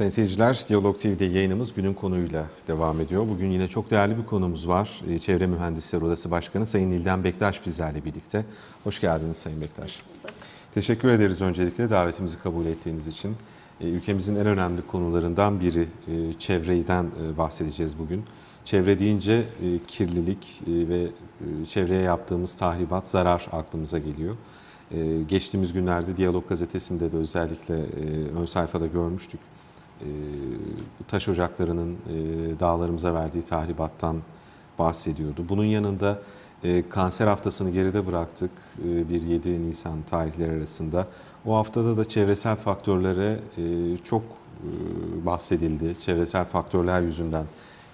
Sayın seyirciler, Diyalog TV'de yayınımız günün konuyla devam ediyor. Bugün yine çok değerli bir konumuz var. Ee, Çevre Mühendisleri Odası Başkanı Sayın Nilden Bektaş bizlerle birlikte. Hoş geldiniz Sayın Bektaş. Teşekkür ederiz öncelikle davetimizi kabul ettiğiniz için. Ee, Ülkemizin en önemli konularından biri e, çevreden e, bahsedeceğiz bugün. Çevre deyince e, kirlilik ve çevreye yaptığımız tahribat, zarar aklımıza geliyor. Geçtiğimiz günlerde Diyalog Gazetesi'nde de özellikle ön sayfada görmüştük. Ee, bu taş ocaklarının e, dağlarımıza verdiği tahribattan bahsediyordu. Bunun yanında e, kanser haftasını geride bıraktık e, bir 7 Nisan tarihleri arasında. O haftada da çevresel faktörlere çok bahsedildi. Çevresel faktörler yüzünden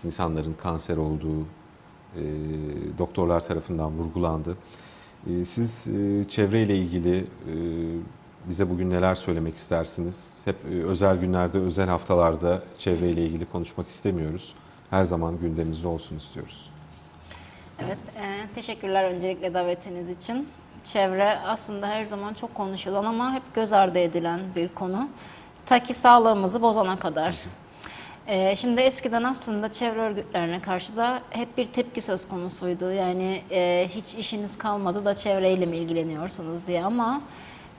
insanların kanser olduğu doktorlar tarafından vurgulandı. Siz çevreyle ilgili bize bugün neler söylemek istersiniz? Hep e, özel günlerde, özel haftalarda çevreyle ilgili konuşmak istemiyoruz. Her zaman gündemimizde olsun istiyoruz. Evet, e, teşekkürler öncelikle davetiniz için. Çevre aslında her zaman çok konuşulan ama hep göz ardı edilen bir konu. Ta ki sağlığımızı bozana kadar. E, şimdi eskiden aslında çevre örgütlerine karşı da hep bir tepki söz konusuydu. Yani e, hiç işiniz kalmadı da çevreyle mi ilgileniyorsunuz diye ama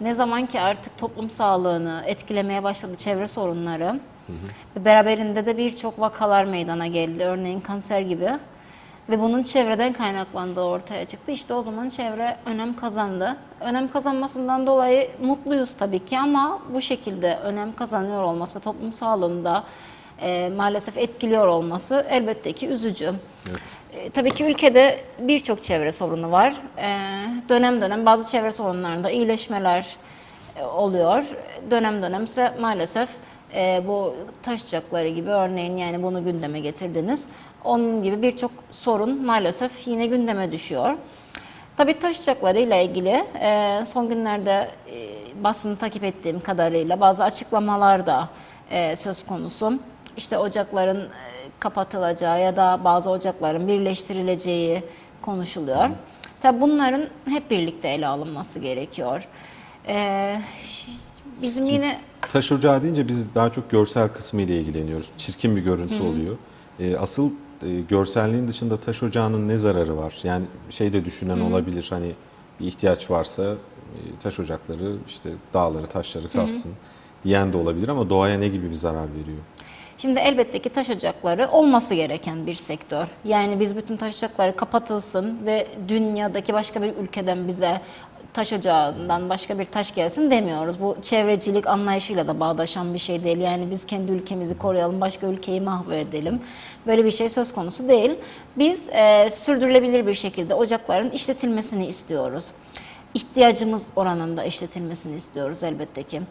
ne zaman ki artık toplum sağlığını etkilemeye başladı çevre sorunları ve beraberinde de birçok vakalar meydana geldi. Örneğin kanser gibi. Ve bunun çevreden kaynaklandığı ortaya çıktı. İşte o zaman çevre önem kazandı. Önem kazanmasından dolayı mutluyuz tabii ki ama bu şekilde önem kazanıyor olması ve toplum sağlığında e, maalesef etkiliyor olması elbette ki üzücü. E, tabii ki ülkede birçok çevre sorunu var. E, dönem dönem bazı çevre sorunlarında iyileşmeler e, oluyor. Dönem dönemse maalesef e, bu taş ocakları gibi örneğin yani bunu gündeme getirdiniz. Onun gibi birçok sorun maalesef yine gündeme düşüyor. Tabii taş ocakları ile ilgili e, son günlerde e, basını takip ettiğim kadarıyla bazı açıklamalar da e, söz konusu. İşte ocakların e, kapatılacağı ya da bazı ocakların birleştirileceği konuşuluyor. Tabii bunların hep birlikte ele alınması gerekiyor. E, bizim yine Taş ocağı deyince biz daha çok görsel kısmı ile ilgileniyoruz. Çirkin bir görüntü oluyor. E, asıl e, görselliğin dışında taş ocağının ne zararı var? Yani şey de düşünen olabilir hani bir ihtiyaç varsa e, taş ocakları işte dağları taşları kalsın diyen de olabilir ama doğaya ne gibi bir zarar veriyor? Şimdi elbette ki taş ocakları olması gereken bir sektör. Yani biz bütün taş ocakları kapatılsın ve dünyadaki başka bir ülkeden bize taş ocağından başka bir taş gelsin demiyoruz. Bu çevrecilik anlayışıyla da bağdaşan bir şey değil. Yani biz kendi ülkemizi koruyalım, başka ülkeyi mahvedelim. Böyle bir şey söz konusu değil. Biz e, sürdürülebilir bir şekilde ocakların işletilmesini istiyoruz. İhtiyacımız oranında işletilmesini istiyoruz elbette ki.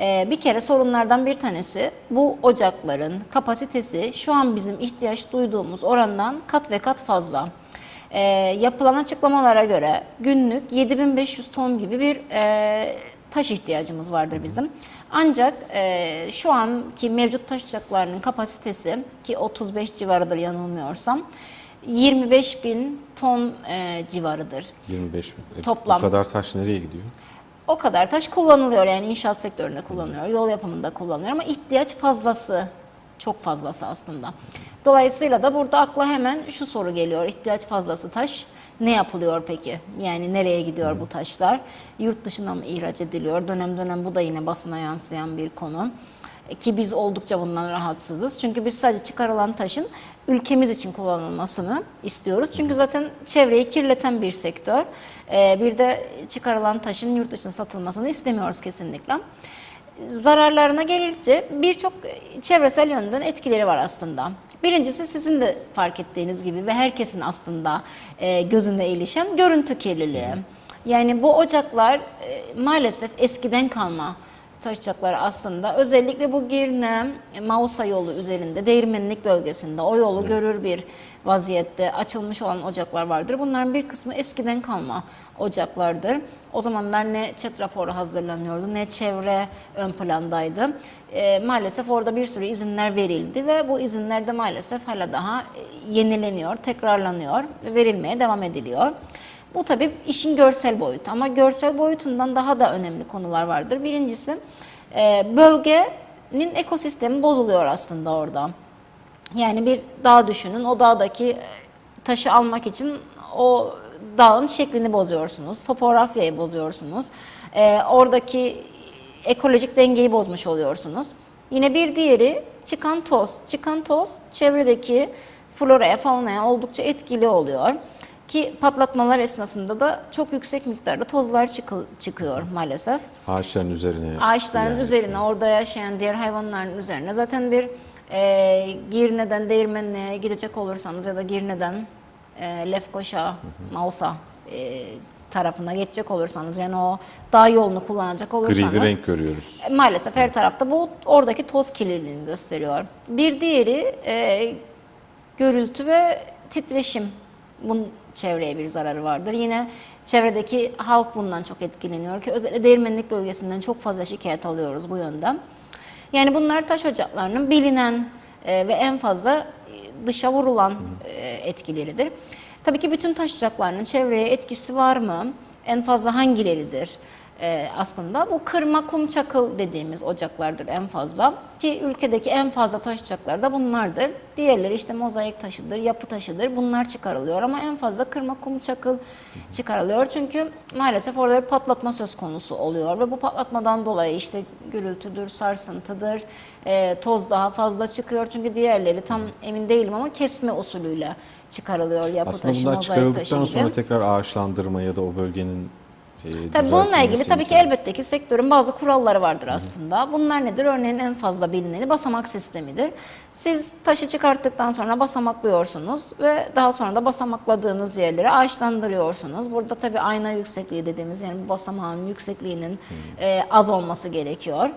Ee, bir kere sorunlardan bir tanesi bu ocakların kapasitesi şu an bizim ihtiyaç duyduğumuz orandan kat ve kat fazla. Ee, yapılan açıklamalara göre günlük 7500 ton gibi bir e, taş ihtiyacımız vardır bizim. Ancak e, şu anki mevcut taş ocaklarının kapasitesi ki 35 civarıdır yanılmıyorsam 25 bin ton e, civarıdır. 25 bin. E, Toplam. Bu kadar taş nereye gidiyor? O kadar taş kullanılıyor yani inşaat sektöründe kullanılıyor, yol yapımında kullanılıyor ama ihtiyaç fazlası, çok fazlası aslında. Dolayısıyla da burada akla hemen şu soru geliyor, ihtiyaç fazlası taş ne yapılıyor peki? Yani nereye gidiyor bu taşlar? Yurt dışına mı ihraç ediliyor? Dönem dönem bu da yine basına yansıyan bir konu. E, Ki biz oldukça bundan rahatsızız. Çünkü biz sadece çıkarılan taşın ülkemiz için kullanılmasını istiyoruz. Çünkü zaten çevreyi kirleten bir sektör. Ee, Bir de çıkarılan taşın yurt dışına satılmasını istemiyoruz kesinlikle. Zararlarına gelince birçok çevresel yönden etkileri var aslında. Birincisi sizin de fark ettiğiniz gibi ve herkesin aslında e, gözünde ilişen görüntü kirliliği. Yani bu ocaklar e, maalesef eskiden kalma taşacaklar aslında. Özellikle bu Girne, Mausa yolu üzerinde, Değirmenlik bölgesinde o yolu görür bir vaziyette açılmış olan ocaklar vardır. Bunların bir kısmı eskiden kalma ocaklardır. O zamanlar ne çet raporu hazırlanıyordu ne çevre ön plandaydı. E, maalesef orada bir sürü izinler verildi ve bu izinler de maalesef hala daha e, yenileniyor, tekrarlanıyor ve verilmeye devam ediliyor. Bu tabii işin görsel boyutu ama görsel boyutundan daha da önemli konular vardır. Birincisi e, bölge çevrenin ekosistemi bozuluyor aslında orada. Yani bir dağ düşünün. O dağdaki e, taşı almak için o dağın şeklini bozuyorsunuz. Topografyayı bozuyorsunuz. Ee, oradaki ekolojik dengeyi bozmuş oluyorsunuz. Yine bir diğeri çıkan toz. Çıkan toz çevredeki floraya, faunaya oldukça etkili oluyor. Ki patlatmalar esnasında da çok yüksek miktarda tozlar çıkı- çıkıyor maalesef Ağaçların üzerine. ağaçların yani. üzerine, orada yaşayan diğer hayvanların üzerine. Zaten bir e, Girne'den Değirmenli'ye gidecek olursanız ya da Girne'den e, Lefkoşa, Mausa e, tarafına geçecek olursanız yani o dağ yolunu kullanacak olursanız Gri bir renk görüyoruz. e, Maalesef her tarafta bu oradaki toz kirliliğini gösteriyor. Bir diğeri e, gürültü ve titreşim. Bunun çevreye bir zararı vardır. Yine çevredeki halk bundan çok etkileniyor ki özellikle değirmenlik bölgesinden çok fazla şikayet alıyoruz bu yönden. Yani bunlar taş ocaklarının bilinen e, ve en fazla e, dışa vurulan e, etkileridir. Tabii ki bütün taş ocaklarının çevreye etkisi var mı? En fazla hangileridir? Ee, aslında bu kırma kum çakıl dediğimiz ocaklardır en fazla ki ülkedeki en fazla taş ocakları da bunlardır. Diğerleri işte mozaik taşıdır, yapı taşıdır bunlar çıkarılıyor ama en fazla kırma kum çakıl çıkarılıyor çünkü maalesef orada bir patlatma söz konusu oluyor ve bu patlatmadan dolayı işte gürültüdür, sarsıntıdır, e, toz daha fazla çıkıyor çünkü diğerleri tam emin değilim ama kesme usulüyle çıkarılıyor yapı Aslında taşı, bunlar mozaik taşı çıkarıldıktan gibi. sonra tekrar ağaçlandırma ya da o bölgenin e, Tabii bununla ilgili tabii ki elbette ki sektörün bazı kuralları vardır aslında. Bunlar nedir? Örneğin en fazla bilineni basamak sistemidir. Siz taşı çıkarttıktan sonra basamaklıyorsunuz ve daha sonra da basamakladığınız yerleri ağaçlandırıyorsunuz. Burada tabii ayna yüksekliği dediğimiz yani bu basamağın yüksekliğinin e, az olması gerekiyor.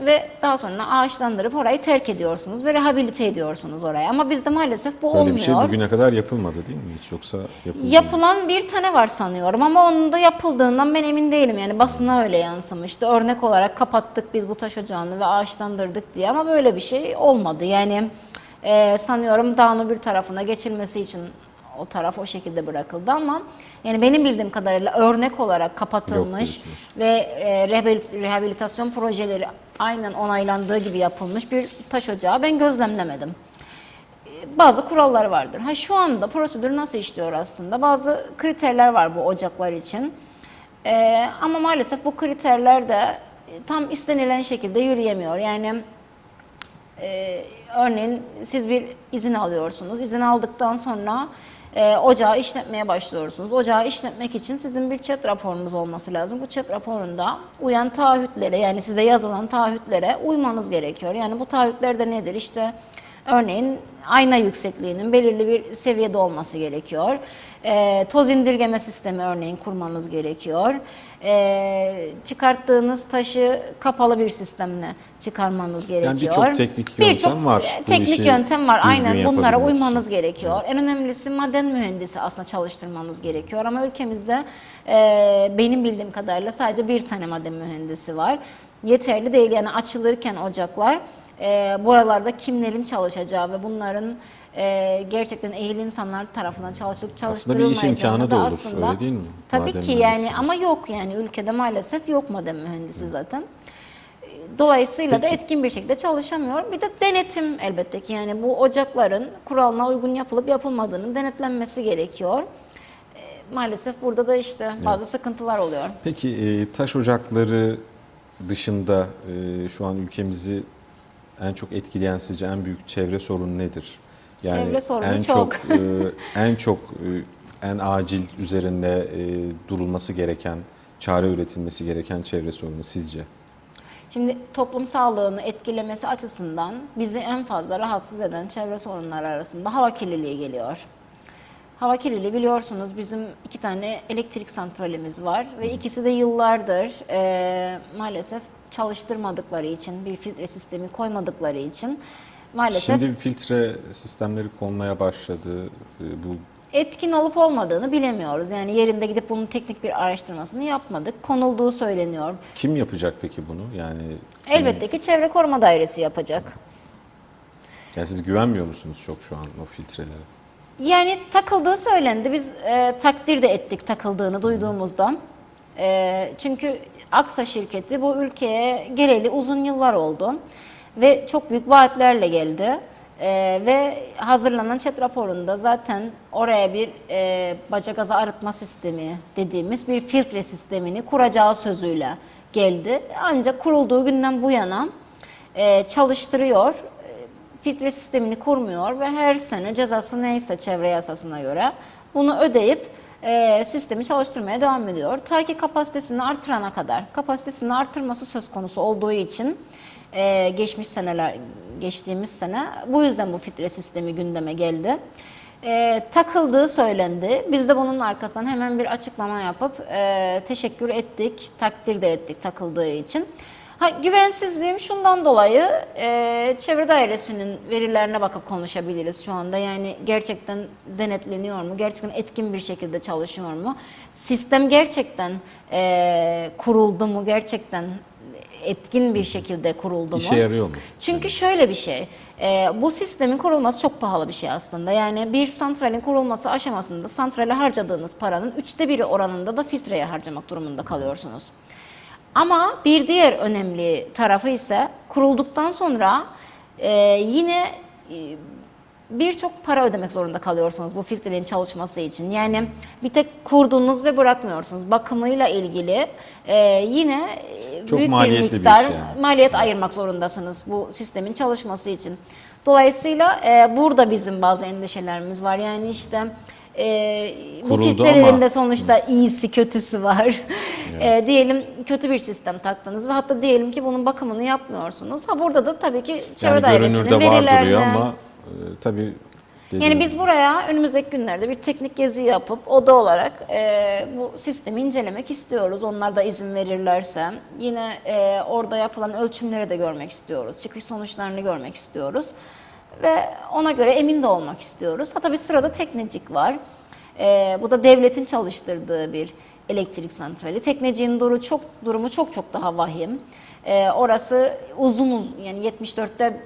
Ve daha sonra ağaçlandırıp orayı terk ediyorsunuz ve rehabilite ediyorsunuz orayı. Ama bizde maalesef bu Böyle olmuyor. bir şey bugüne kadar yapılmadı değil mi hiç yoksa yapıldı mı? Yapılan bir tane var sanıyorum ama onun da yapıldığından ben emin değilim. Yani basına öyle yansımıştı. Örnek olarak kapattık biz bu taş ocağını ve ağaçlandırdık diye ama böyle bir şey olmadı. Yani e, sanıyorum dağın bir tarafına geçilmesi için o taraf o şekilde bırakıldı ama yani benim bildiğim kadarıyla örnek olarak kapatılmış ve e, rehabil- rehabilitasyon projeleri aynen onaylandığı gibi yapılmış bir taş ocağı ben gözlemlemedim bazı kurallar vardır. Ha şu anda prosedür nasıl işliyor aslında? Bazı kriterler var bu ocaklar için. Ee, ama maalesef bu kriterler de e, tam istenilen şekilde yürüyemiyor. Yani e, örneğin siz bir izin alıyorsunuz. İzin aldıktan sonra e, ocağı işletmeye başlıyorsunuz. Ocağı işletmek için sizin bir chat raporunuz olması lazım. Bu chat raporunda uyan taahhütlere yani size yazılan taahhütlere uymanız gerekiyor. Yani bu taahhütler de nedir? İşte örneğin ayna yüksekliğinin belirli bir seviyede olması gerekiyor. E, toz indirgeme sistemi örneğin kurmanız gerekiyor. E, çıkarttığınız taşı kapalı bir sistemle çıkarmanız gerekiyor. birçok teknik yöntem var e, Teknik yöntem var. Aynen bunlara uymanız için. gerekiyor. En önemlisi maden mühendisi aslında çalıştırmanız gerekiyor. Ama ülkemizde e, benim bildiğim kadarıyla sadece bir tane maden mühendisi var. Yeterli değil. Yani açılırken ocaklar e, buralarda kimlerin çalışacağı ve bunların e, gerçekten ehil insanlar tarafından çalışıp Aslında bir iş çalıştırılmayacağını imkanı da da olur, aslında öyle değil mi? Tabii Maden ki yani ama yok yani ülkede maalesef yok maden mühendisi zaten. Dolayısıyla da etkin bir şekilde çalışamıyor. Bir de denetim elbette ki yani bu ocakların kuralına uygun yapılıp yapılmadığının denetlenmesi gerekiyor. E, Maalesef burada da işte bazı sıkıntılar oluyor. Peki e, taş ocakları dışında e, şu an ülkemizi en çok etkileyen sizce en büyük çevre sorunu nedir? Çevre sorunu en çok. çok e, en çok e, en acil üzerinde e, durulması gereken, çare üretilmesi gereken çevre sorunu sizce? Şimdi toplum sağlığını etkilemesi açısından bizi en fazla rahatsız eden çevre sorunları arasında hava kirliliği geliyor. Hava kirliliği biliyorsunuz bizim iki tane elektrik santralimiz var ve ikisi de yıllardır eee, maalesef çalıştırmadıkları için bir filtre sistemi koymadıkları için maalesef Şimdi filtre sistemleri konmaya başladı. E, bu etkin olup olmadığını bilemiyoruz. Yani yerinde gidip bunun teknik bir araştırmasını yapmadık. Konulduğu söyleniyor. kim yapacak peki bunu? Yani kim- Elbette ki Çevre Koruma Dairesi yapacak. yani siz güvenmiyor musunuz çok şu an o filtrelere? Yani takıldığı söylendi. Biz e, takdir de ettik takıldığını duyduğumuzda. E, çünkü Aksa şirketi bu ülkeye geleli uzun yıllar oldu. ve çok büyük vaatlerle geldi. Ee, ve hazırlanan chat raporunda zaten oraya bir e, baca gazı arıtma sistemi dediğimiz bir filtre sistemini kuracağı sözüyle geldi. Ancak kurulduğu günden bu yana e, çalıştırıyor, e, filtre sistemini kurmuyor ve her sene cezası neyse çevre yasasına göre bunu ödeyip e, sistemi çalıştırmaya devam ediyor. Ta ki kapasitesini artırana kadar, kapasitesini artırması söz konusu olduğu için e, geçmiş seneler, geçtiğimiz sene bu yüzden bu filtre sistemi gündeme geldi. E, takıldığı söylendi. Biz de bunun arkasından hemen bir açıklama yapıp e, teşekkür ettik, takdir de ettik takıldığı için. Ha, güvensizliğim şundan dolayı e, çevre dairesinin verilerine bakıp konuşabiliriz şu anda. Yani gerçekten denetleniyor mu? Gerçekten etkin bir şekilde çalışıyor mu? Sistem gerçekten e, kuruldu mu? Gerçekten etkin bir şekilde kuruldu mu? İşe yarıyor mu? Çünkü şöyle bir şey, e, bu sistemin kurulması çok pahalı bir şey aslında. Yani bir santralin kurulması aşamasında santrale harcadığınız paranın üçte biri oranında da filtreye harcamak durumunda kalıyorsunuz. Ama bir diğer önemli tarafı ise kurulduktan sonra e, yine e, birçok para ödemek zorunda kalıyorsunuz bu filtrenin çalışması için. Yani bir tek kurduğunuz ve bırakmıyorsunuz. Bakımıyla ilgili e, yine e, Çok büyük bir bir miktar iş yani. maliyet ayırmak zorundasınız bu sistemin çalışması için. Dolayısıyla e, burada bizim bazı endişelerimiz var. Yani işte e, bu Kuruldu ama- de sonuçta iyisi kötüsü var. E, diyelim kötü bir sistem taktınız ve hatta diyelim ki bunun bakımını yapmıyorsunuz. Ha burada da tabii ki çevre Yani dairesinin görünürde var verilerine... duruyor ama e, tabii dediğiniz Yani biz buraya önümüzdeki günlerde bir teknik gezi yapıp oda olarak e, bu sistemi incelemek istiyoruz. Onlar da izin verirlerse. Yine e, orada yapılan ölçümleri de görmek istiyoruz. Çıkış sonuçlarını görmek istiyoruz. Ve ona göre emin de olmak istiyoruz. Ha tabii sırada teknecik var. E, bu da devletin çalıştırdığı bir elektrik santrali. Tekneciğin durumu çok, durumu çok çok daha vahim. E, orası uzun uz yani 74'te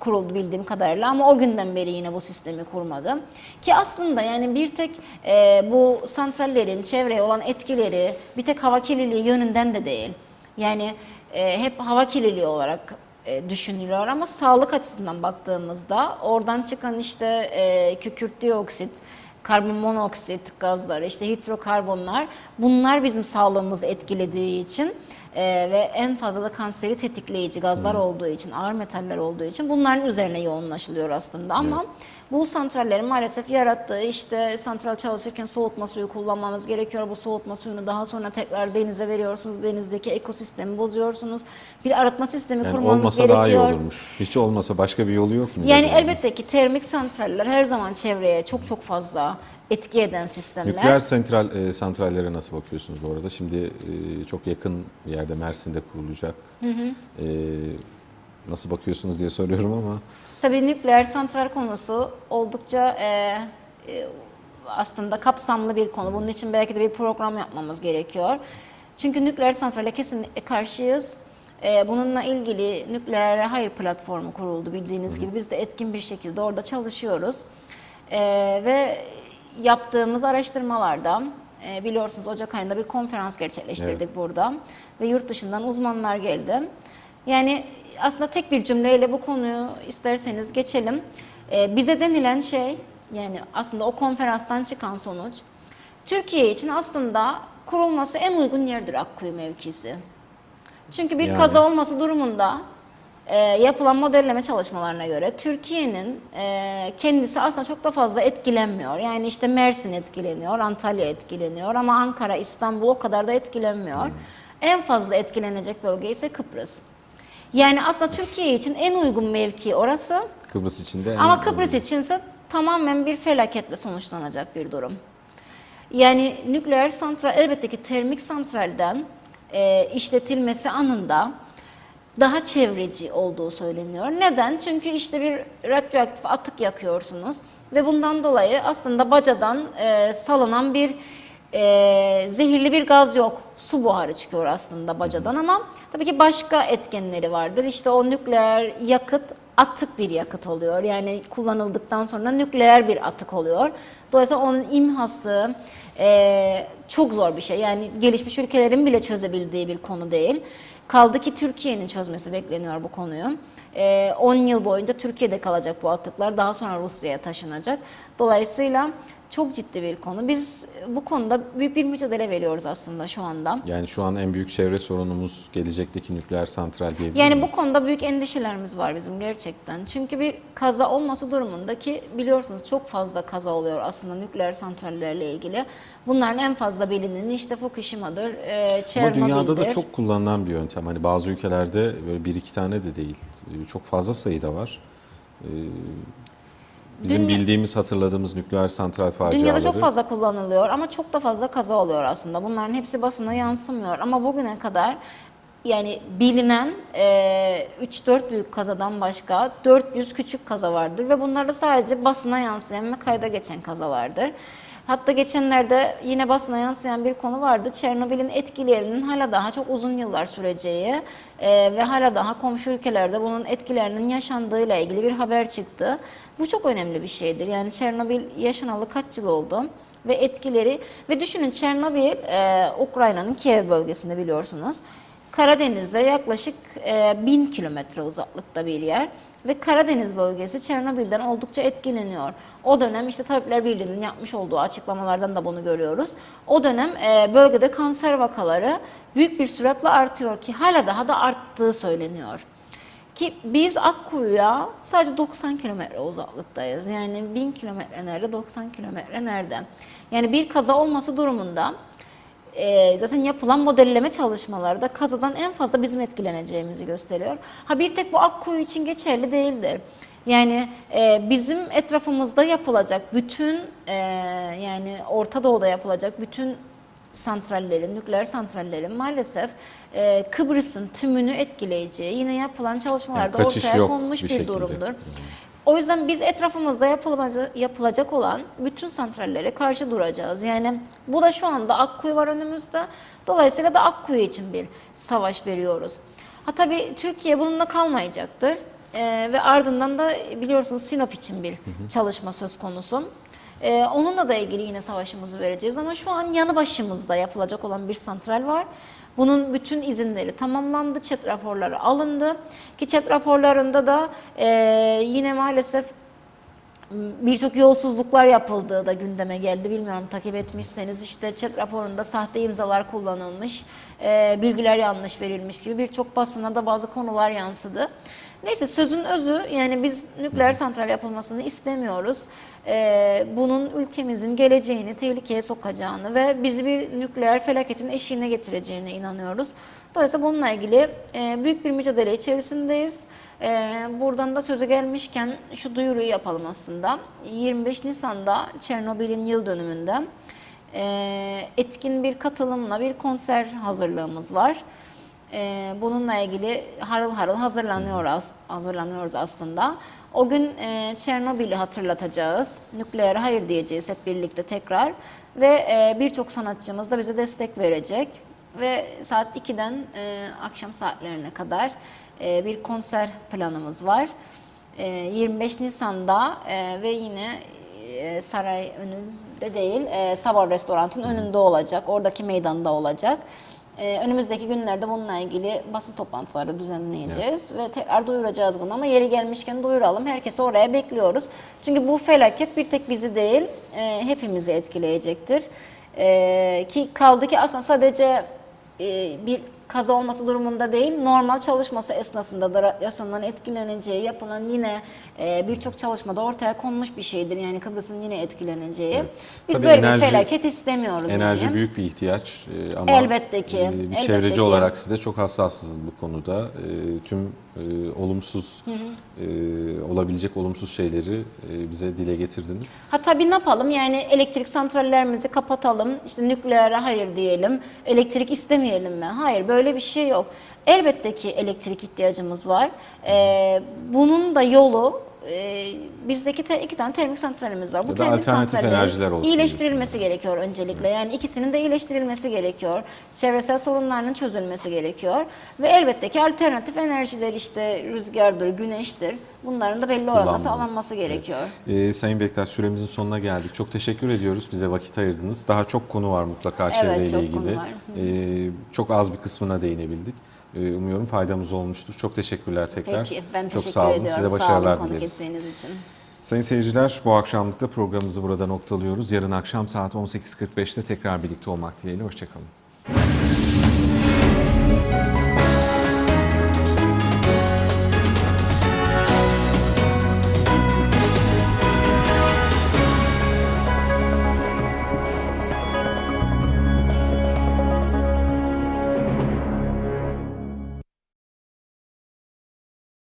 kuruldu bildiğim kadarıyla ama o günden beri yine bu sistemi kurmadı. Ki aslında yani bir tek e, bu santrallerin çevreye olan etkileri bir tek hava kirliliği yönünden de değil. Yani e, hep hava kirliliği olarak düşünülüyor. Ama sağlık açısından baktığımızda oradan çıkan işte e, kükürt dioksit, karbon monoksit gazları, işte hidrokarbonlar bunlar bizim sağlığımızı etkilediği için e, ve en fazla da kanseri tetikleyici gazlar olduğu için, ağır metaller olduğu için bunların üzerine yoğunlaşılıyor aslında ama bu santrallerin maalesef yarattığı işte santral çalışırken soğutma suyu kullanmanız gerekiyor. Bu soğutma suyunu daha sonra tekrar denize veriyorsunuz. Denizdeki ekosistemi bozuyorsunuz. Bir arıtma sistemi yani kurmanız olmasa gerekiyor. daha iyi olurmuş. Hiç olmasa başka bir yolu yok mu? Yani elbette ki termik santraller her zaman çevreye çok çok fazla etki eden sistemler. Nükleer sentral e, santrallere nasıl bakıyorsunuz bu arada? Şimdi e, çok yakın bir yerde Mersin'de kurulacak. E, nasıl bakıyorsunuz diye soruyorum ama Tabii nükleer santral konusu oldukça e, e, aslında kapsamlı bir konu. Bunun için belki de bir program yapmamız gerekiyor. Çünkü nükleer santrale kesinlikle karşıyız. E, bununla ilgili nükleer hayır platformu kuruldu bildiğiniz gibi. Biz de etkin bir şekilde orada çalışıyoruz. E, ve yaptığımız araştırmalarda e, biliyorsunuz Ocak ayında bir konferans gerçekleştirdik Evet. burada. Ve yurt dışından uzmanlar geldi. Yani aslında tek bir cümleyle bu konuyu isterseniz geçelim. Ee, bize denilen şey yani aslında o konferanstan çıkan sonuç Türkiye için aslında kurulması en uygun yerdir Akkuyu mevkisi. Çünkü bir Yani. kaza olması durumunda e, yapılan modelleme çalışmalarına göre Türkiye'nin e, kendisi aslında çok da fazla etkilenmiyor. Yani işte Mersin etkileniyor, Antalya etkileniyor ama Ankara, İstanbul o kadar da etkilenmiyor. En fazla etkilenecek bölge ise Kıbrıs. Yani aslında Türkiye için en uygun mevki orası Kıbrıs için de ama Kıbrıs içinse tamamen bir felaketle sonuçlanacak bir durum. Yani nükleer santral elbette ki termik santralden e, işletilmesi anında daha çevreci olduğu söyleniyor. Neden? Çünkü işte bir radyoaktif atık yakıyorsunuz ve bundan dolayı aslında bacadan e, salınan bir e, zehirli bir gaz yok. Su buharı çıkıyor aslında bacadan ama tabii ki başka etkenleri vardır. İşte o nükleer yakıt atık bir yakıt oluyor. Yani kullanıldıktan sonra nükleer bir atık oluyor. Dolayısıyla onun imhası e, çok zor bir şey. Yani gelişmiş ülkelerin bile çözebildiği bir konu değil. Kaldı ki Türkiye'nin çözmesi bekleniyor bu konuyu. E, 10 yıl boyunca Türkiye'de kalacak bu atıklar. Daha sonra Rusya'ya taşınacak. Dolayısıyla çok ciddi bir konu. Biz bu konuda büyük bir mücadele veriyoruz aslında şu anda. Yani şu an en büyük çevre sorunumuz gelecekteki nükleer santral diyebilir Yani bu konuda büyük endişelerimiz var bizim gerçekten. Çünkü bir kaza olması durumundaki biliyorsunuz çok fazla kaza oluyor aslında nükleer santrallerle ilgili. Bunların en fazla bilineni işte Fukushima'dır, e, Ama Çernobil'dir. dünyada da çok kullanılan bir yöntem. Hani bazı ülkelerde böyle bir iki tane de değil. Çok fazla sayıda var. Ee, Bizim Dünya- bildiğimiz, hatırladığımız nükleer santral faciaları. Dünyada çok fazla kullanılıyor ama çok da fazla kaza oluyor aslında. Bunların hepsi basına yansımıyor ama bugüne kadar yani bilinen e, 3-4 büyük kazadan başka 400 küçük kaza vardır ve bunlar da sadece basına yansıyan ve kayda geçen kazalardır. Hatta geçenlerde yine basına yansıyan bir konu vardı. Çernobil'in etkilerinin hala daha çok uzun yıllar süreceği e, ve hala daha komşu ülkelerde bunun etkilerinin yaşandığıyla ilgili bir haber çıktı. Bu çok önemli bir şeydir. Yani Çernobil yaşanalı kaç yıl oldu ve etkileri ve düşünün Çernobil e, Ukrayna'nın Kiev bölgesinde biliyorsunuz. Karadeniz'e yaklaşık e, 1000 kilometre uzaklıkta bir yer ve Karadeniz bölgesi Çernobil'den oldukça etkileniyor. O dönem işte Tabipler Birliği'nin yapmış olduğu açıklamalardan da bunu görüyoruz. O dönem e, bölgede kanser vakaları büyük bir süratle artıyor ki hala daha da arttığı söyleniyor. Ki biz Akkuyu'ya sadece 90 kilometre uzaklıktayız. Yani 1000 kilometre nerede, 90 kilometre nerede? Yani bir kaza olması durumunda e, zaten yapılan modelleme çalışmaları da kazadan en fazla bizim etkileneceğimizi gösteriyor. Ha bir tek bu Akkuyu için geçerli değildir. Yani e, bizim etrafımızda yapılacak bütün e, yani Orta Doğu'da yapılacak bütün santrallerin, nükleer santrallerin maalesef e, Kıbrıs'ın tümünü etkileyeceği yine yapılan çalışmalarda Yani ortaya yok konmuş bir bir, şekilde. durumdur. O yüzden biz etrafımızda yapılacak, olan bütün santrallere karşı duracağız. Yani bu da şu anda Akkuyu var önümüzde. Dolayısıyla da Akkuyu için bir savaş veriyoruz. Ha tabii Türkiye bununla kalmayacaktır. Ee, ve ardından da biliyorsunuz Sinop için bir çalışma söz konusu. Ee, onunla da ilgili yine savaşımızı vereceğiz ama şu an yanı başımızda yapılacak olan bir santral var. Bunun bütün izinleri tamamlandı, çet raporları alındı. Ki çet raporlarında da e, yine maalesef birçok yolsuzluklar yapıldığı da gündeme geldi. Bilmiyorum takip etmişseniz işte chat raporunda sahte imzalar kullanılmış, e, bilgiler yanlış verilmiş gibi birçok basına da bazı konular yansıdı. Neyse sözün özü yani biz nükleer santral yapılmasını istemiyoruz. E, bunun ülkemizin geleceğini tehlikeye sokacağını ve bizi bir nükleer felaketin eşiğine getireceğine inanıyoruz. Dolayısıyla bununla ilgili e, büyük bir mücadele içerisindeyiz. E, buradan da sözü gelmişken şu duyuruyu yapalım aslında. 25 Nisan'da Çernobil'in yıl dönümünde e, etkin bir katılımla bir konser hazırlığımız var. E, bununla ilgili harıl harıl hazırlanıyoruz, hazırlanıyoruz aslında. O gün e, Çernobil'i hatırlatacağız. Nükleer hayır diyeceğiz hep birlikte tekrar. Ve e, birçok sanatçımız da bize destek verecek. Ve saat 2'den e, akşam saatlerine kadar e, bir konser planımız var. E, 25 Nisan'da e, ve yine e, saray önünde değil, e, Sabah Restorant'ın önünde olacak. Oradaki meydanda olacak. E, önümüzdeki günlerde bununla ilgili basın toplantıları düzenleyeceğiz ve tekrar duyuracağız bunu ama yeri gelmişken duyuralım. Herkesi oraya bekliyoruz. Çünkü bu felaket bir tek bizi değil, e, hepimizi etkileyecektir. E, ki kaldı ki aslında sadece e, bir kaza olması durumunda değil, normal çalışması esnasında da radyasyondan etkileneceği yapılan yine e, birçok çalışmada ortaya konmuş bir şeydir. Yani Kıbrıs'ın yine etkileneceği. Biz Tabii böyle enerji- bir felaket istemiyoruz. Enerji yani. büyük bir ihtiyaç Ee, ama Elbette ki, e, bir elbette çevreci ki. olarak siz de çok hassassınız bu konuda. Ee, Tüm e, olumsuz e, olabilecek olumsuz şeyleri e, bize dile getirdiniz. Ha tabii ne yapalım yani elektrik santrallerimizi kapatalım, işte nükleere hayır diyelim, elektrik istemeyelim mi? Hayır böyle bir şey yok. Elbette ki elektrik ihtiyacımız var. Ee, bunun da yolu e, bizdeki te- iki tane termik santralimiz var. Bu Ya termik alternatif santrallerin iyileştirilmesi gerekiyor öncelikle. Yani ikisinin de iyileştirilmesi gerekiyor. Çevresel sorunlarının çözülmesi gerekiyor. Ve elbette ki alternatif enerjiler işte rüzgardır, güneştir. Bunların da belli oranda sağlanması gerekiyor. Ee, Sayın Bektaş süremizin sonuna geldik. Çok teşekkür ediyoruz. Bize vakit ayırdınız. Daha çok konu var mutlaka Evet, çevreyle ilgili. Ee, çok az bir kısmına değinebildik. E, Umuyorum faydamız olmuştur. Çok teşekkürler tekrar. Peki ben Çok teşekkür sağ olun. ediyorum. Size Sağ olun başarılar dileriz. için. Sayın seyirciler bu akşamlık da programımızı burada noktalıyoruz. Yarın akşam saat 18.45'te tekrar birlikte olmak dileğiyle. Hoşçakalın.